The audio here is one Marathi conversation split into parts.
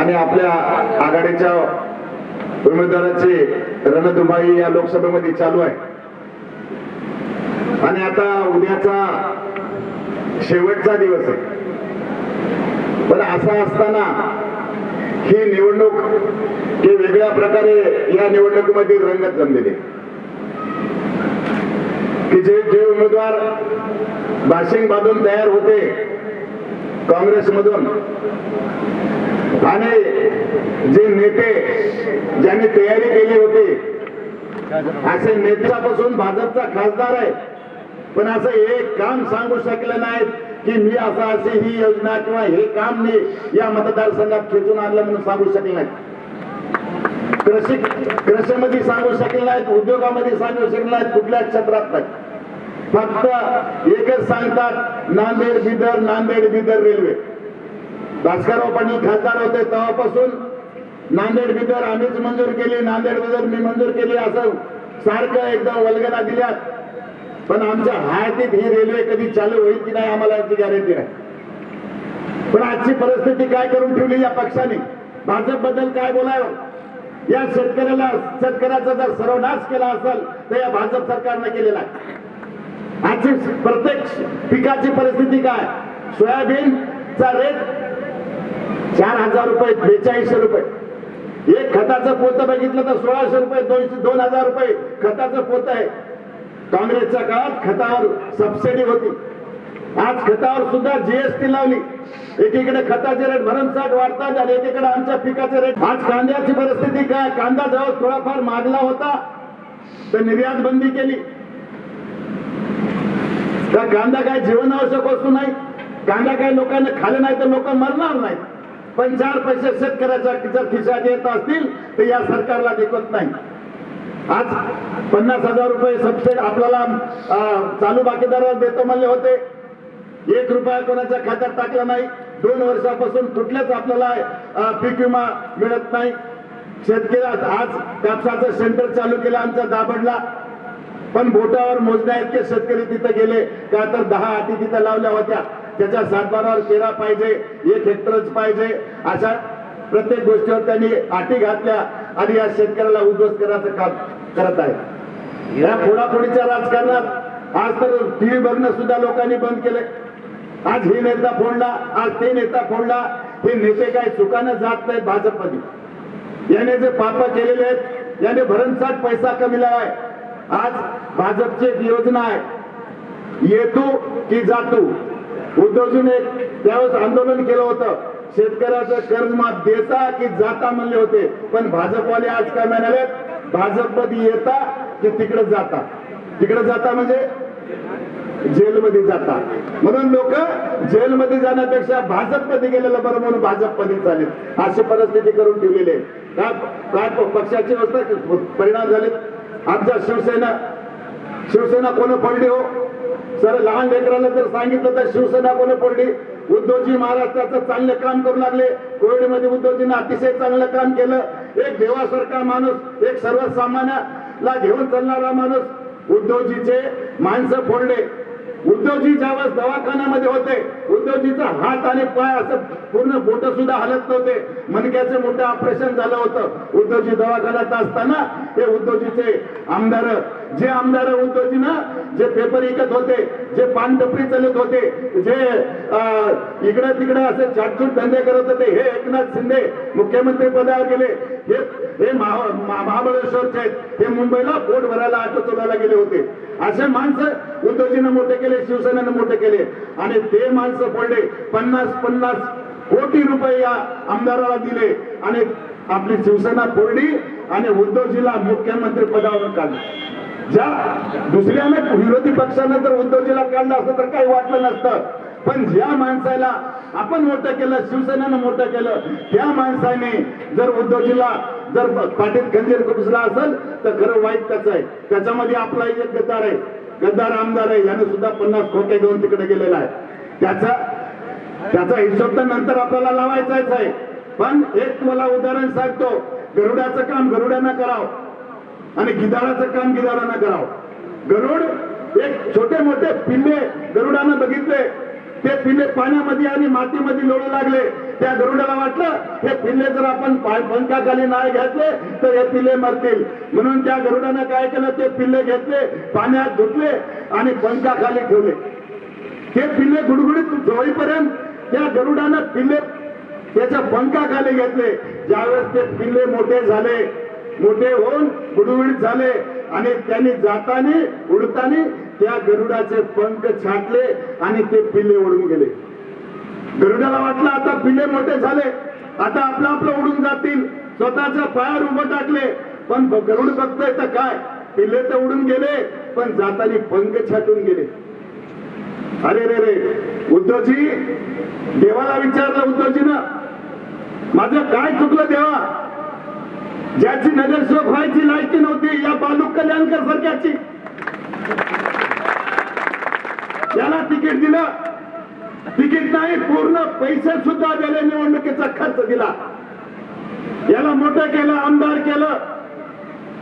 आणि आपल्या आघाडीच्या उमेदवाराची रणधुमाई या लोकसभेमध्ये चालू आहे. आणि आता उद्याचा शेवटचा दिवस आहे. पण असा असताना ही निवडणूक ही वेगळ्या प्रकारे या निवडणुकीमध्ये रंगत जमलेली की जे जे उमेदवार बाशिंग बांधून तयार होते काँग्रेसमधून आणि जे नेते ज्यांनी तयारी केली होती असे नेत्यापासून भाजपचा खासदार आहे. पण असं एक काम सांगू शकलं नाहीत की मी असं अशी ही योजना किंवा हे काम मी या मतदारसंघात खेचून आणलं म्हणून सांगू शकले नाहीत. कृषी कृषीमध्ये सांगू शकले नाहीत उद्योगामध्ये सांगू शकले नाहीत कुठल्या क्षेत्रात नाही. फक्त एकच सांगतात नांदेड बिदर नांदेड बिदर रेल्वे. भास्करराव पाटील खासदार होते तेव्हापासून. नांदेड बिदर आम्हीच मंजूर केली नांदेड बिदर मी मंजूर केली असं सारखं एकदा वल्गना दिल्यात. पण आमच्या हयातीत ही रेल्वे कधी चालू होईल की नाही आम्हाला याची गॅरंटी नाही. पण आजची परिस्थिती काय करून ठेवली या पक्षाने? भाजपबद्दल काय बोलावं? या शेतकऱ्याला शेतकऱ्याचा जर सर्वनाश केला असेल तर या भाजप सरकारने केलेला आहे. आजची प्रत्येक पिकाची परिस्थिती काय? सोयाबीनचा रेट चार हजार रुपये बेचाळीसशे रुपये. एक खताचं पोतं बघितलं तर सोळाशे रुपये दोनशे दोन हजार रुपये खताचं पोत आहे. काँग्रेसच्या काळात खतावर सबसिडी होती. आज खतावर सुद्धा जीएसटी लावली. एकीकडे खताचे रेट भरमसाठ वाढतात आणि एकीकडे आमच्या पिकाचे रेट आज कांद्याची परिस्थिती काय? कांदा जवळ थोडाफार मागला होता. तर निर्यात बंदी केली. तर कांदा काय जीवनावश्यक वस्तू नाही. कांदा काय लोकांना खाल्लं नाही तर लोक मरणार नाही पण चार पैसे शेतकऱ्याच्या जर खिशात येत असतील तर या सरकारला देखत नाही. आज पन्नास हजार रुपये सबसिडी आपल्याला चालू बाकीदाराला देतो म्हणले होते. एक रुपया कोणाच्या खात्यात टाकला नाही. दोन वर्षापासून कुठल्याच आपल्याला पीक विमा मिळत नाही. शेतकरी आज कापसाचं सेंटर चालू केलं आमचा दाबडला. पण बोटावर मोजण्या इतके शेतकरी तिथे गेले का तर दहा अटी तिथे लावल्या होत्या. त्याच्या सातबारावर केला पाहिजे एक हेक्टरच पाहिजे. अशा प्रत्येक गोष्टीवर त्यांनी अटी घातल्या आणि या शेतकऱ्याला उद्ध्वस्त करण्याचं काम करत आहे या फोडाफोडीच्या राजकारणात आज तर टीव्ही बघणं सुद्धा लोकांनी बंद केले आज हे नेता फोडला आज ते नेता फोडला हे नेते काय चुकानं जात नाहीत भाजपमध्ये. याने जे पाप केलेले आहेत याने भरमसाठ पैसा कमीला आहे आज भाजपची एक योजना आहे. येतो की जातो. उद्धवजीने त्यावेळेस आंदोलन केलं होतं. शेतकऱ्याचं कर्ज माफ देता की जाता म्हणले होते. पण भाजपवाले आज काय म्हणाले? भाजपमध्ये येता की तिकडे जाता? तिकडे जाता म्हणजे जेलमध्ये जाता. म्हणून लोक जेलमध्ये जाण्यापेक्षा भाजपमध्ये गेलेलं बरं म्हणून भाजपमध्ये चालेल. अशी परिस्थिती करून ठेवलेली आहे. काय काय पक्षाची अवस्था? परिणाम झाले आमच्या शिवसेना शिवसेना कोण पडली हो? सर लहान लेकराला जर सांगितलं तर शिवसेना कोण पडली? उद्धवजी महाराष्ट्राचं चांगलं काम करू लागले. कोविडमध्ये उद्धवजीने अतिशय चांगलं काम केलं. एक देवासारखा माणूस एक सर्वसामान्याला घेऊन चालणारा माणूस उद्धवजीचे माणसं फोडले. उद्धवजी ज्यावेळेस दवाखान्यामध्ये होते उद्धवजीचा हात आणि पाय असं पूर्ण बोट सुद्धा हलत नव्हते. मनक्याचे मोठं ऑपरेशन झालं होतं. उद्धवजी दवाखान्यात असताना ते उद्धवजीचे आमदार जे आमदार उद्धवजीनं जे पेपर विकत होते जे पानटपरी चालत होते जे इकडे इकडं तिकडं असे चाटचूट धंदे करत होते हे एकनाथ शिंदे मुख्यमंत्री पदावर गेले. हे हे महाबळेश्वरचे आहेत. हे मुंबईला पोट भरायला ऑटो चोरायला गेले होते. असे माणसं उद्धवजीनं मोठे केले शिवसेनेनं मोठे केले. आणि ते माणसं पडले. पन्नास पन्नास कोटी रुपये या आमदाराला दिले. आणि आपली शिवसेना फोडली आणि उद्धवजीला मुख्यमंत्री पदावर काढले. ज्या दुसऱ्याने विरोधी पक्षानं जर उद्धवजीला काढलं असतं तर काही वाटलं नसतं. पण ज्या माणसाला आपण मोठं केलं शिवसेनेनं मोठं केलं त्या माणसाने जर उद्धवजीला जर पाठीत खंजीर खुपसला असेल तर खरं वाईट त्याच आहे. त्याच्यामध्ये आपला एक गद्दार आहे. गद्दार आमदार आहे. याने सुद्धा पन्नास खोटे घेऊन तिकडे गेलेला आहे. त्याचा त्याचा हिशोब तर नंतर आपल्याला लावायचाच आहे. पण एक तुम्हाला उदाहरण सांगतो. गरुडाचं काम गरुड्यानं करावं. आणि गिदाळाचं काम गिदाळानं करावं. गरुड एक छोटे मोठे पिल्ले गरुडानं बघितले. ते पिल्ले पाण्यामध्ये आणि मातीमध्ये लोळू लागले. त्या गरुडाला वाटलं हे पिल्ले जर आपण पाय पंखाखाली नाही घेतले तर हे पिल्ले मरतील. म्हणून त्या गरुडानं काय केलं? ते पिल्ले घेतले पाण्यात धुतले आणि पंखाखाली ठेवले. ते पिल्ले गुडगुडीत जवळीपर्यंत त्या गरुडानं पिल्ले त्याच्या पंखाखाली घेतले. ज्यावेळेस ते पिल्ले मोठे झाले मोठे होऊन गुडगुडीत झाले. आणि त्यांनी जाताना उडताना त्या गरुडाचे पंख छाटले आणि ते पिल्ले उडून गेले. गरुडाला वाटलं आता पिल्ले मोठे झाले. आता आपलं आपलं उडून जातील. स्वतःच्या पायावर उभं टाकले. पण गरुड बघतोय तर काय? पिल्ले तर उडून गेले पण जाताना पंख छाटून गेले. अरे रे रे उद्धवजी देवाला विचारलं उद्धवजीनं माझं काय चुकलं देवा? ज्याची नगरसेवक व्हायची लायकी नव्हती या बालू कल्याणकर सरकारची त्याला तिकीट दिलं तिकीट नाही पूर्ण पैसे सुद्धा दिले निवडणुकीचा खर्च दिला. याला मोठं केलं आमदार केलं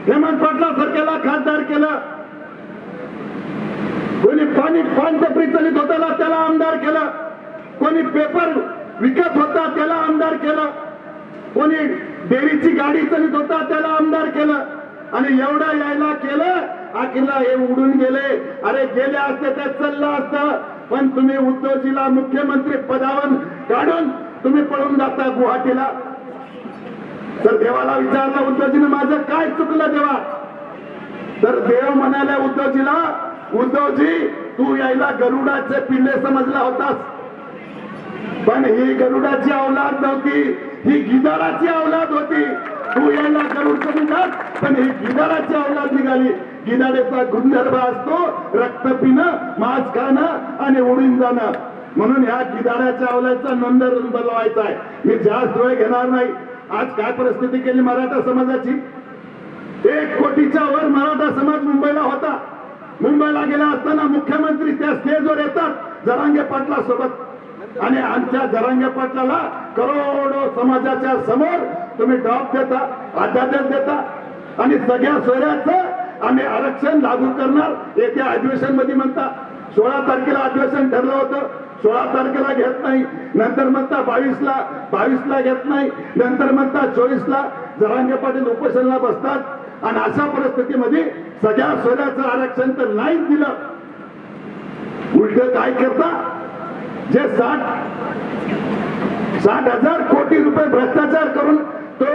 हेमंत पाटला सारख्याला खासदार केलं. कोणी पाणी पानटपरी प्रचलित होताला त्याला आमदार केलं. कोणी पेपर विकत होता त्याला आमदार केलं. कोणी डेरीची गाडी चलित होता त्याला आमदार केलं. आणि एवढं यायला केलं अखिला हे उडून गेले. अरे गेले असते तर चाललं असतं. पण तुम्ही उद्धवजीला मुख्यमंत्री पदावर काढून तुम्ही पळून जाता गुवाहाटीला. तर देवाला विचारलं उद्धवजीने माझं काय चुकलं देवा? तर देव म्हणाले उद्धवजीला उद्धवजी तू यायला गरुडाचे पिल्ले समजला होतास. पण ही गरुडाची औलाद नव्हती. ही गिदाराची औलाद होती. तू यायला गरुड समजलास पण ही गिदाराची औलाद निघाली. गिदाड्याचा गुणधर्म असतो रक्त पिणं मांस खाणं आणि उडून जाणं. म्हणून ह्या गिदाड्याच्या अवलादचा नंदर बनवायचा आहे. मी जास्त वेळ घेणार नाही. आज काय परिस्थिती केली मराठा समाजाची? एक कोटीच्या वर मराठा समाज मुंबईला होता. मुंबईला गेला असताना मुख्यमंत्री त्या स्टेजवर येतात जरांगे पाटला सोबत आणि आमच्या जरांगे पाटलाला करोडो समाजाच्या समोर तुम्ही डॉप देता अध्यादेश देता. आणि सगळ्या सोयऱ्याचं आम्ही आरक्षण लागू करणार येत्या अधिवेशनमध्ये म्हणता. सोळा तारखेला अधिवेशन ठरलं होतं सोळा तारखेला घेत नाही. नंतर म्हणता बावीसला बावीसला घेत नाही. नंतर म्हणता चोवीसला. जरांगे पाटील उपोषणाला बसतात. आणि अशा परिस्थितीमध्ये सगळ्या सोयऱ्याचं आरक्षण तर नाहीच दिलं. उलट काय करता? जे साठ साठ हजार कोटी रुपये भ्रष्टाचार करून तो